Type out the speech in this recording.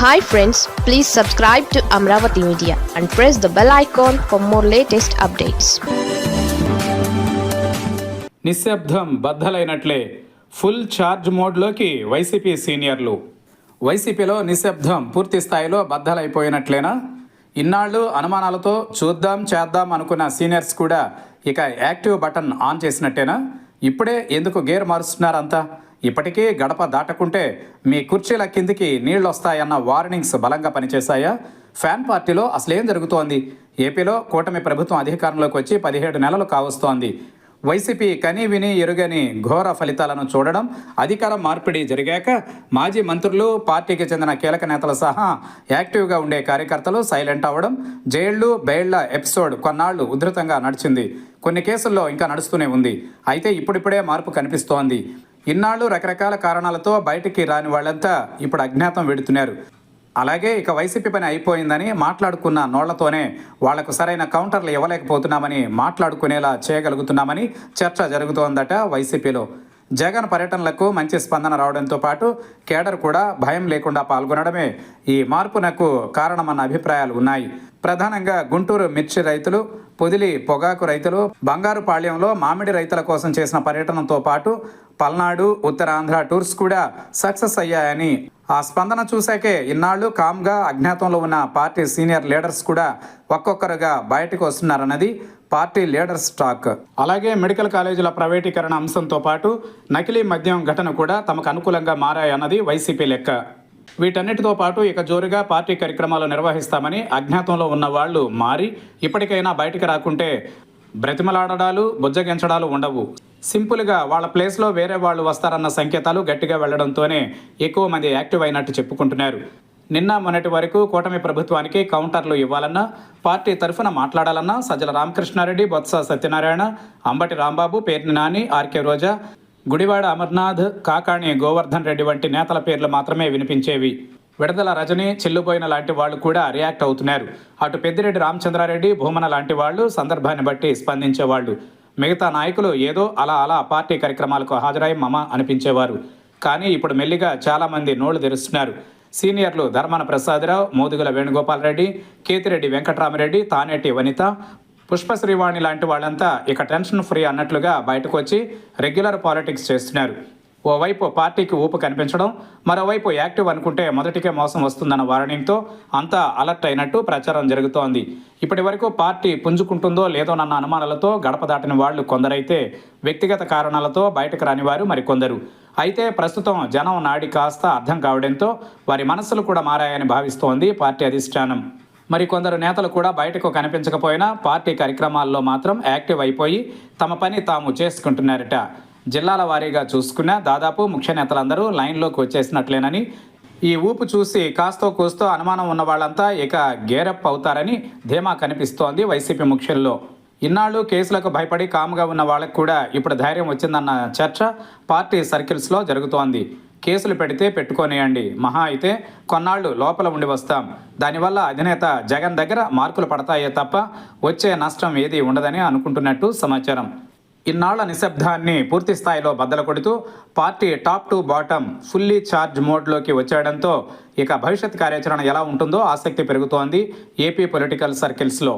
Hi friends please subscribe to Amaravati media and press the bell icon for more latest updates నిశ్శబ్దం బద్దలైనట్లే. Full charge మోడ్లోకి వైసీపీ సీనియర్లు. వైసీపీలో నిశ్శబ్దం పూర్తి స్థాయిలో బద్దలైపోయినట్లేనా? ఇన్నాళ్ళు అనుమానాలతో చూద్దాం చేద్దాం అనుకున్న సీనియర్స్ కూడా ఇక యాక్టివ్ బటన్ ఆన్ చేసినట్టేనా? ఇప్పుడే ఎందుకు గేర్ మారుస్తున్నారంతా? ఇప్పటికీ గడప దాటకుంటే మీ కుర్చీల కిందికి నీళ్ళు వస్తాయన్న వార్నింగ్స్ బలంగా పనిచేశాయా? ఫ్యాన్ పార్టీలో అసలేం జరుగుతోంది? ఏపీలో కూటమి ప్రభుత్వం అధికారంలోకి వచ్చి పదిహేడు నెలలు కావస్తోంది. వైసీపీ కని విని ఎరుగని ఘోర ఫలితాలను చూడడం అధికార మార్పిడి జరిగాక మాజీ మంత్రులు పార్టీకి చెందిన కీలక నేతలు సహా యాక్టివ్గా ఉండే కార్యకర్తలు సైలెంట్ అవ్వడం జైళ్ళు బెయిళ్ళ ఎపిసోడ్ కొన్నాళ్ళు ఉధృతంగా నడిచింది. కొన్ని కేసుల్లో ఇంకా నడుస్తూనే ఉంది. అయితే ఇప్పుడిప్పుడే మార్పు కనిపిస్తోంది. ఇన్నాళ్ళు రకరకాల కారణాలతో బయటికి రాని వాళ్ళంతా ఇప్పుడు అజ్ఞాతం వెడుతున్నారు. అలాగే ఇక వైసీపీ పని అయిపోయిందని మాట్లాడుకున్న నోళ్ళతోనే వాళ్ళకు సరైన కౌంటర్లు ఇవ్వలేకపోతున్నామని మాట్లాడుకునేలా చేయగలుగుతున్నామని చర్చ జరుగుతోందట వైసీపీలో. జగన్ పర్యటనలకు మంచి స్పందన రావడంతో పాటు కేడర్ కూడా భయం లేకుండా పాల్గొనడమే ఈ మార్పునకు కారణమన్న అభిప్రాయాలు ఉన్నాయి. ప్రధానంగా గుంటూరు మిర్చి రైతులు పొదిలి పొగాకు రైతులు బంగారుపాళ్యంలో మామిడి రైతుల కోసం చేసిన పర్యటనతో పాటు పల్నాడు ఉత్తరాంధ్ర టూర్స్ కూడా సక్సెస్ అయ్యాయని ఆ స్పందన చూశాకే ఇన్నాళ్ళు కామ్గా అజ్ఞాతంలో ఉన్న పార్టీ సీనియర్ లీడర్స్ కూడా ఒక్కొక్కరుగా బయటకు వస్తున్నారన్నది పార్టీ లీడర్స్ టాక్ అలాగే మెడికల్ కాలేజీల ప్రైవేటీకరణ అంశంతో పాటు నకిలీ మద్యం ఘటన కూడా తమకు అనుకూలంగా మారాయన్నది వైసీపీ లెక్క. వీటన్నిటితో పాటు ఇక జోరుగా పార్టీ కార్యక్రమాలు నిర్వహిస్తామని అజ్ఞాతంలో ఉన్న వాళ్ళు మారి ఇప్పటికైనా బయటికి రాకుంటే బ్రతిమలాడడాలు బుజ్జగించడాలు ఉండవు. సింపుల్గా వాళ్ళ ప్లేస్లో వేరే వాళ్ళు వస్తారన్న సంకేతాలు గట్టిగా వెళ్ళడంతోనే ఎక్కువ మంది యాక్టివ్ అయినట్టు చెప్పుకుంటున్నారు. నిన్న మొన్నటి వరకు కూటమి ప్రభుత్వానికి కౌంటర్లు ఇవ్వాలన్నా పార్టీ తరఫున మాట్లాడాలన్నా సజ్జల రామకృష్ణారెడ్డి బొత్స సత్యనారాయణ అంబటి రాంబాబు పేర్ని నాని ఆర్కే రోజా గుడివాడ అమర్నాథ్ కాకాణి గోవర్ధన్ రెడ్డి వంటి నేతల పేర్లు మాత్రమే వినిపించేవి. విడదల రజని చెల్లుపోయిన లాంటి వాళ్ళు కూడా రియాక్ట్ అవుతున్నారు. అటు పెద్దిరెడ్డి రామచంద్రారెడ్డి భూమన లాంటి వాళ్ళు సందర్భాన్ని బట్టి స్పందించేవాళ్ళు. మిగతా నాయకులు ఏదో అలా అలా పార్టీ కార్యక్రమాలకు హాజరై మమ అనిపించేవారు. కానీ ఇప్పుడు మెల్లిగా చాలామంది నోళ్ళు తెరుస్తున్నారు. సీనియర్లు ధర్మాన ప్రసాదరావు మోదుగుల వేణుగోపాల్ రెడ్డి కేతిరెడ్డి వెంకటరామరెడ్డి తానేటి వనిత పుష్పశ్రీవాణి లాంటి వాళ్ళంతా ఇక టెన్షన్ ఫ్రీ అన్నట్లుగా బయటకు వచ్చి రెగ్యులర్ పాలిటిక్స్ చేస్తున్నారు. ఓవైపు పార్టీకి ఊపు కనిపించడం మరోవైపు యాక్టివ్ అనుకుంటే మొదటికే మోసం వస్తుందన్న వార్నింగ్తో అంతా అలర్ట్ అయినట్టు ప్రచారం జరుగుతోంది. ఇప్పటి వరకు పార్టీ పుంజుకుంటుందో లేదోనన్న అనుమానాలతో గడప దాటిన వాళ్ళు కొందరైతే వ్యక్తిగత కారణాలతో బయటకు రాని వారు మరికొందరు అయితే ప్రస్తుతం జనం నాడి కాస్త అర్థం కావడంతో వారి మనస్సులు కూడా మారాయని భావిస్తోంది పార్టీ అధిష్టానం. మరి కొందరు నేతలు కూడా బయటకు కనిపించకపోయినా పార్టీ కార్యక్రమాల్లో మాత్రం యాక్టివ్ అయిపోయి తమ పని తాము చేసుకుంటున్నారట. జిల్లాల వారీగా చూసుకున్న దాదాపు ముఖ్య నేతలందరూ లైన్లోకి వచ్చేసినట్లేనని ఈ ఊపు చూసి కాస్తో కూస్తో అనుమానం ఉన్న వాళ్ళంతా ఇక గేరప్ అవుతారని ధీమా కనిపిస్తోంది వైసీపీ ముఖ్యుల్లో. ఇన్నాళ్ళు కేసులకు భయపడి కాముగా ఉన్న వాళ్ళకు కూడా ఇప్పుడు ధైర్యం వచ్చిందన్న చర్చ పార్టీ సర్కిల్స్లో జరుగుతోంది. కేసులు పెడితే పెట్టుకోనియండి. మహా అయితే కొన్నాళ్ళు లోపల ఉండి వస్తాం. దానివల్ల అధినేత జగన్ దగ్గర మార్కులు పడతాయే తప్ప వచ్చే నష్టం ఏది ఉండదని అనుకుంటున్నట్టు సమాచారం. ఇన్నాళ్ళ నిశ్శబ్దాన్ని పూర్తి స్థాయిలో బద్దలు కొడుతూ party top to bottom fully charge మోడ్లోకి వచ్చేయడంతో ఇక భవిష్యత్ కార్యాచరణ ఎలా ఉంటుందో ఆసక్తి పెరుగుతోంది ఏపీ పొలిటికల్ సర్కిల్స్లో.